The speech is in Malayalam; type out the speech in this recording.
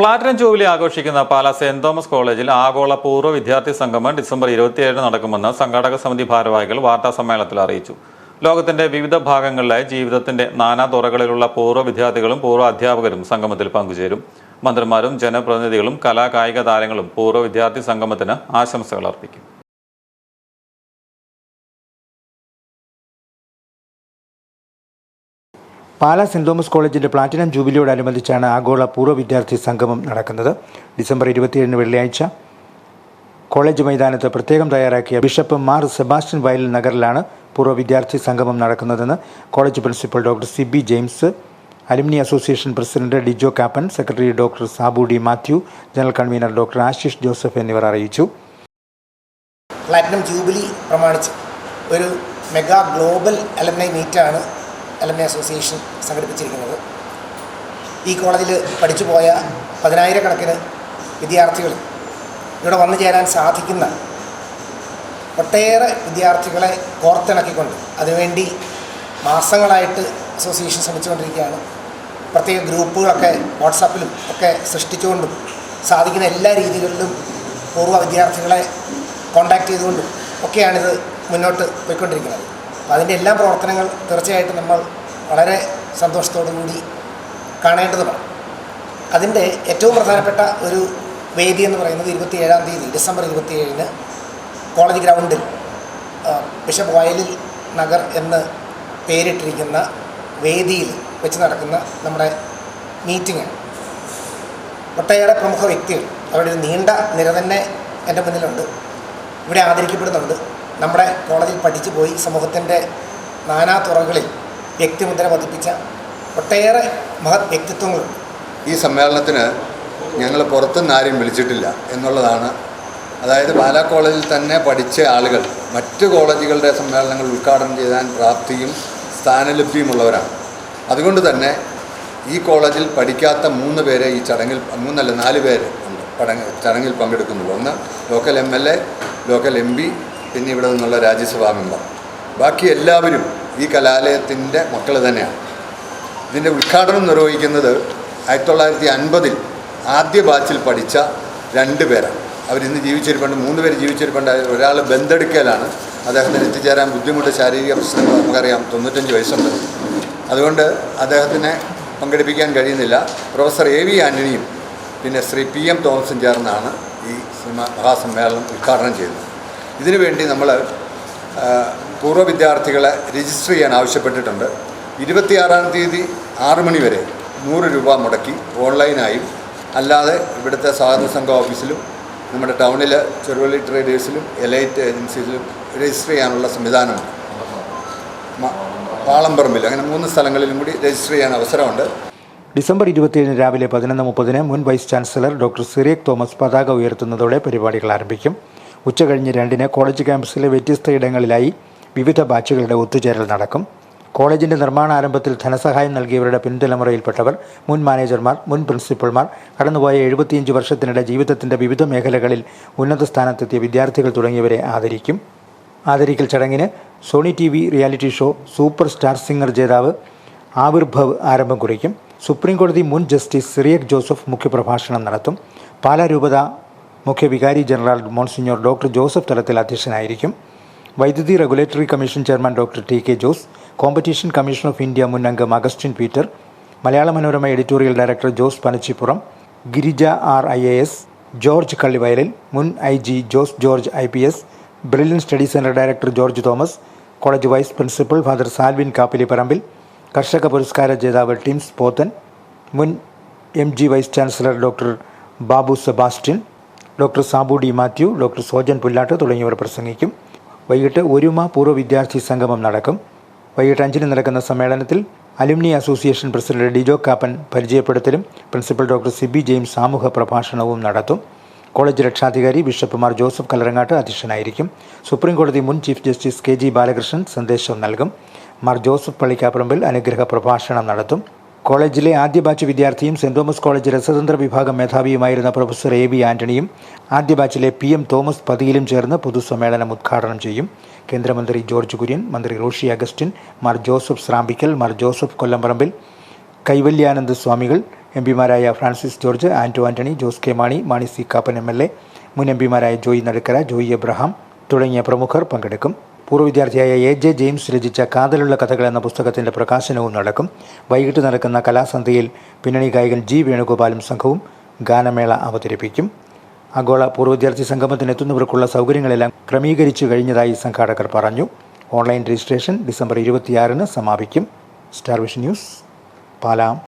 പ്ലാറ്റിനം ജൂബിലി ആഘോഷിക്കുന്ന പാല സെന്റ് തോമസ് കോളേജിൽ ആഗോള പൂർവ വിദ്യാർത്ഥി സംഗമം ഡിസംബർ ഇരുപത്തിയേഴിന് നടക്കുമെന്ന് സംഘാടക സമിതി ഭാരവാഹികൾ വാർത്താ സമ്മേളനത്തിൽ അറിയിച്ചു. ലോകത്തിന്റെ വിവിധ ഭാഗങ്ങളിലായി ജീവിതത്തിന്റെ നാനാ തുറകളിലുള്ള പൂർവ വിദ്യാർത്ഥികളും പൂർവ അധ്യാപകരും സംഗമത്തിൽ പങ്കുചേരും. മന്ത്രിമാരും ജനപ്രതിനിധികളും കലാകായിക താരങ്ങളും പൂർവ വിദ്യാർത്ഥി സംഗമത്തിന് ആശംസകൾ അർപ്പിക്കും. പാലാ സെന്റ് തോമസ് കോളേജിന്റെ പ്ലാറ്റിനം ജൂബിലിയോടനുബന്ധിച്ചാണ് ആഗോള പൂർവ വിദ്യാർത്ഥി സംഗമം നടക്കുന്നത്. ഡിസംബർ ഇരുപത്തിയേഴിന് വെള്ളിയാഴ്ച കോളേജ് മൈതാനത്ത് പ്രത്യേകം തയ്യാറാക്കിയ ബിഷപ്പ് മാർ സെബാസ്റ്റ്യൻ വയൽ നഗറിലാണ് പൂർവ വിദ്യാർത്ഥി സംഗമം നടക്കുന്നതെന്ന് college principal doctor C B James alumni association president Dijo Kappan secretary doctor Sabu D Mathew general convener doctor Ashish Joseph എന്നിവർ അറിയിച്ചു. പ്ലാറ്റിനം ജൂബിലി പ്രമാണിച്ച് ഒരു മെഗാ ഗ്ലോബൽ അലമിനൈ മീറ്റാണ് അലംനൈ അസോസിയേഷൻ സംഘടിപ്പിച്ചിരിക്കുന്നത്. ഈ കോളേജിൽ പഠിച്ചു പോയ പതിനായിരക്കണക്കിന് വിദ്യാർത്ഥികൾ ഇവിടെ വന്നു ചേരാൻ സാധിക്കുന്ന ഒട്ടേറെ വിദ്യാർത്ഥികളെ കോർത്തിണക്കിക്കൊണ്ട് അതിനുവേണ്ടി മാസങ്ങളായിട്ട് അസോസിയേഷൻ ശ്രമിച്ചുകൊണ്ടിരിക്കുകയാണ്. പ്രത്യേക ഗ്രൂപ്പുകളൊക്കെ വാട്സാപ്പിലും ഒക്കെ സൃഷ്ടിച്ചുകൊണ്ടും സാധിക്കുന്ന എല്ലാ രീതികളിലും പൂർവ വിദ്യാർത്ഥികളെ കോണ്ടാക്ട് ചെയ്തുകൊണ്ടും ഒക്കെയാണിത് മുന്നോട്ട് പോയിക്കൊണ്ടിരിക്കുന്നത്. അതിന്റെ എല്ലാ പ്രവർത്തനങ്ങൾ തീർച്ചയായിട്ടും നമ്മൾ വളരെ സന്തോഷത്തോടു കൂടി കാണേണ്ടതുമാണ്. അതിന്റെ ഏറ്റവും പ്രധാനപ്പെട്ട ഒരു വേദി എന്ന് പറയുന്നത് ഇരുപത്തിയേഴാം തീയതി ഡിസംബർ ഇരുപത്തിയേഴിന് കോളേജ് ഗ്രൗണ്ടിൽ ബിഷപ്പ് വയലിൽ നഗർ എന്ന് പേരിട്ടിരിക്കുന്ന വേദിയിൽ വെച്ച് നടക്കുന്ന നമ്മുടെ മീറ്റിങ്ങാണ് ഒട്ടേറെ പ്രമുഖ വ്യക്തികൾ അവരുടെ ഒരു നീണ്ട നിര തന്നെ എന്റെ മുന്നിലുണ്ട്. ഇവിടെ ആദരിക്കപ്പെടുന്നുണ്ട്. നമ്മുടെ കോളേജിൽ പഠിച്ചു പോയി സമൂഹത്തിന്റെ നാനാ തുറകളിൽ വ്യക്തിമുദ്ര പതിപ്പിച്ച ഒട്ടേറെ മഹത് വ്യക്തിത്വങ്ങൾ. ഈ സമ്മേളനത്തിന് ഞങ്ങൾ പുറത്തുനിന്ന് ആരെയും വിളിച്ചിട്ടില്ല എന്നുള്ളതാണ്. അതായത് പാലാ കോളേജിൽ തന്നെ പഠിച്ച ആളുകൾ മറ്റ് കോളേജുകളുടെ സമ്മേളനങ്ങൾ ഉദ്ഘാടനം ചെയ്യാൻ പ്രാപ്തിയും സ്ഥാനലബ്ധിയുമുള്ളവരാണ്. അതുകൊണ്ട് തന്നെ ഈ കോളേജിൽ പഠിക്കാത്ത മൂന്ന് പേരെ ഈ ചടങ്ങിൽ മൂന്നല്ല നാല് പേര് ഉണ്ട് ചടങ്ങിൽ പങ്കെടുക്കുന്നുള്ളൂ. ഒന്ന് local M L A local M P പിന്നെ ഇവിടെ നിന്നുള്ള രാജ്യസഭാ മെമ്പർ. ബാക്കി എല്ലാവരും ഈ കലാലയത്തിന്റെ മക്കൾ തന്നെയാണ്. ഇതിന്റെ ഉദ്ഘാടനം നിർവഹിക്കുന്നത് ആയിരത്തി തൊള്ളായിരത്തി അൻപതിൽ ആദ്യ ബാച്ചിൽ പഠിച്ച രണ്ട് പേരാണ്. അവരിന്ന് ജീവിച്ചിരിപ്പുണ്ട് മൂന്ന് പേര് ജീവിച്ചിരിപ്പുണ്ട്. ഒരാൾ ബന്ധെടുക്കലാണ് അദ്ദേഹത്തിന് എത്തിച്ചേരാൻ ബുദ്ധിമുട്ട് ശാരീരിക പ്രശ്നങ്ങൾ നമുക്കറിയാം. തൊണ്ണൂറ്റഞ്ച് വയസ്സുണ്ട്. അതുകൊണ്ട് അദ്ദേഹത്തിനെ പങ്കെടുപ്പിക്കാൻ കഴിയുന്നില്ല. പ്രൊഫസർ എ വി ആന്റണിയും പിന്നെ ശ്രീ പി എം തോമസും ചേർന്നാണ് ഈ മഹാസമ്മേളനം ഉദ്ഘാടനം ചെയ്തത് ഇതിനുവേണ്ടി നമ്മൾ ആ, പൂർവ വിദ്യാർത്ഥികളെ രജിസ്റ്റർ ചെയ്യാൻ ആവശ്യപ്പെട്ടിട്ടുണ്ട്. ഇരുപത്തിയാറാം തീയതി ആറ് മണി വരെ നൂറ് രൂപ മുടക്കി ഓൺലൈനായും അല്ലാതെ ഇവിടുത്തെ സഹകരണ സംഘ ഓഫീസിലും നമ്മുടെ ടൗണിലെ ചെറുവള്ളി ട്രേഡേഴ്സിലും എലൈറ്റ് ഏജൻസീസിലും രജിസ്റ്റർ ചെയ്യാനുള്ള സംവിധാനമുണ്ട് പാളംപറമ്പിൽ അങ്ങനെ മൂന്ന് സ്ഥലങ്ങളിലും കൂടി രജിസ്റ്റർ ചെയ്യാൻ അവസരമുണ്ട്. ഡിസംബർ ഇരുപത്തിയേഴിന് രാവിലെ പതിനൊന്ന് മുപ്പതിന് മുൻ vice chancellor doctor Cyriac Thomas പതാക ഉയർത്തുന്നതോടെ പരിപാടികൾ ആരംഭിക്കും. ഉച്ചകഴിഞ്ഞ് രണ്ടിന് കോളേജ് ക്യാമ്പസിലെ വ്യത്യസ്ത ഇടങ്ങളിലായി വിവിധ ബാച്ചുകളുടെ ഒത്തുചേരൽ നടക്കും. കോളേജിന്റെ നിർമ്മാണാരംഭത്തിൽ ധനസഹായം നൽകിയവരുടെ പിൻതലമുറയിൽപ്പെട്ടവർ മുൻ മാനേജർമാർ മുൻ പ്രിൻസിപ്പൽമാർ കടന്നുപോയ എഴുപത്തിയഞ്ച് വർഷത്തിനിടെ ജീവിതത്തിന്റെ വിവിധ മേഖലകളിൽ ഉന്നത സ്ഥാനത്തെത്തിയ വിദ്യാർത്ഥികൾ തുടങ്ങിയവരെ ആദരിക്കും. ആദരിക്കൽ ചടങ്ങിന് Sony T V reality show super star singer ജേതാവ് ആവിർഭവ് ആരംഭം കുറിക്കും. സുപ്രീം കോടതി മുൻ ജസ്റ്റിസ് സിറിയക് ജോസഫ് മുഖ്യപ്രഭാഷണം നടത്തും. പാലാ രൂപത മുഖ്യ വികാരി ജനറൽ മോൺസിഞ്ഞോർ ഡോക്ടർ ജോസഫ് തലത്തിൽ അധ്യക്ഷനായിരിക്കും. വൈദ്യുതി regulatory commission chairman doctor T K Jose competition commission of India മുൻ അംഗം Augustine Peter Malayala Manorama editorial director Jose Panachippuram Girija R I A S George Kallivayalil മുൻ I G Jose George I P S brilliant study centre director George Thomas college vice principal father Salvin Kappilipparambil കർഷക പുരസ്കാര ജേതാവ് ടിംസ് പോത്തൻ മുൻ M G vice chancellor doctor Babu Sebastian doctor Sabu D Mathew doctor Sojan Pullattu തുടങ്ങിയവർ പ്രസംഗിക്കും. വൈകിട്ട് ഒരുമ പൂർവ വിദ്യാർത്ഥി സംഗമം നടക്കും. വൈകിട്ട് അഞ്ചിന് നടക്കുന്ന സമ്മേളനത്തിൽ alumni association president Dijo Kappan പരിചയപ്പെടുത്തലും principal doctor Sibi James സാമൂഹ പ്രഭാഷണവും നടത്തും. കോളേജ് രക്ഷാധികാരി ബിഷപ്പ് മാർ ജോസഫ് കലറങ്ങാട്ട് അധ്യക്ഷനായിരിക്കും. സുപ്രീം കോടതി മുൻ chief justice K G Balakrishnan സന്ദേശം നൽകും. മാർ ജോസഫ് പള്ളിക്കാപ്പറമ്പിൽ അനുഗ്രഹ പ്രഭാഷണം നടത്തും. കോളേജിലെ ആദ്യ ബാച്ച് വിദ്യാർത്ഥിയും സെന്റ് തോമസ് കോളേജ് രസതന്ത്ര വിഭാഗം മേധാവിയുമായിരുന്ന പ്രൊഫസർ എ വി ആന്റണിയും ആദ്യ ബാച്ചിലെ പി എം തോമസ് പതിയിലും ചേർന്ന് പൊതുസമ്മേളനം ഉദ്ഘാടനം ചെയ്യും. കേന്ദ്രമന്ത്രി ജോർജ് കുര്യൻ മന്ത്രി Roshy Augustine Mar Joseph Srampickal Mar Joseph Kollamparambil Kaivalyananda സ്വാമികൾ M പിമാരായ Francis George Anto Antony Jose K Mani Mani C Kappan M L A മുൻ എം പിമാരായ ജോയി നടുക്കര ജോയി എബ്രഹാം തുടങ്ങിയ പ്രമുഖർ പങ്കെടുക്കും. പൂർവ വിദ്യാർത്ഥിയായ എ ജെ ജെയിംസ് രചിച്ച കാതലുള്ള കഥകൾ എന്ന പുസ്തകത്തിന്റെ പ്രകാശനവും നടക്കും. വൈകിട്ട് നടക്കുന്ന കലാസന്ധ്യയിൽ പിന്നണി ഗായകൻ ജി വേണുഗോപാലും സംഘവും ഗാനമേള അവതരിപ്പിക്കും. ആഗോള പൂർവ വിദ്യാർത്ഥി സംഗമത്തിനെത്തുന്നവർക്കുള്ള സൗകര്യങ്ങളെല്ലാം ക്രമീകരിച്ചു കഴിഞ്ഞതായി സംഘാടകർ പറഞ്ഞു. ഓൺലൈൻ രജിസ്ട്രേഷൻ ഡിസംബർ ഇരുപത്തിയാറിന് സമാപിക്കും. Starvish news Pala.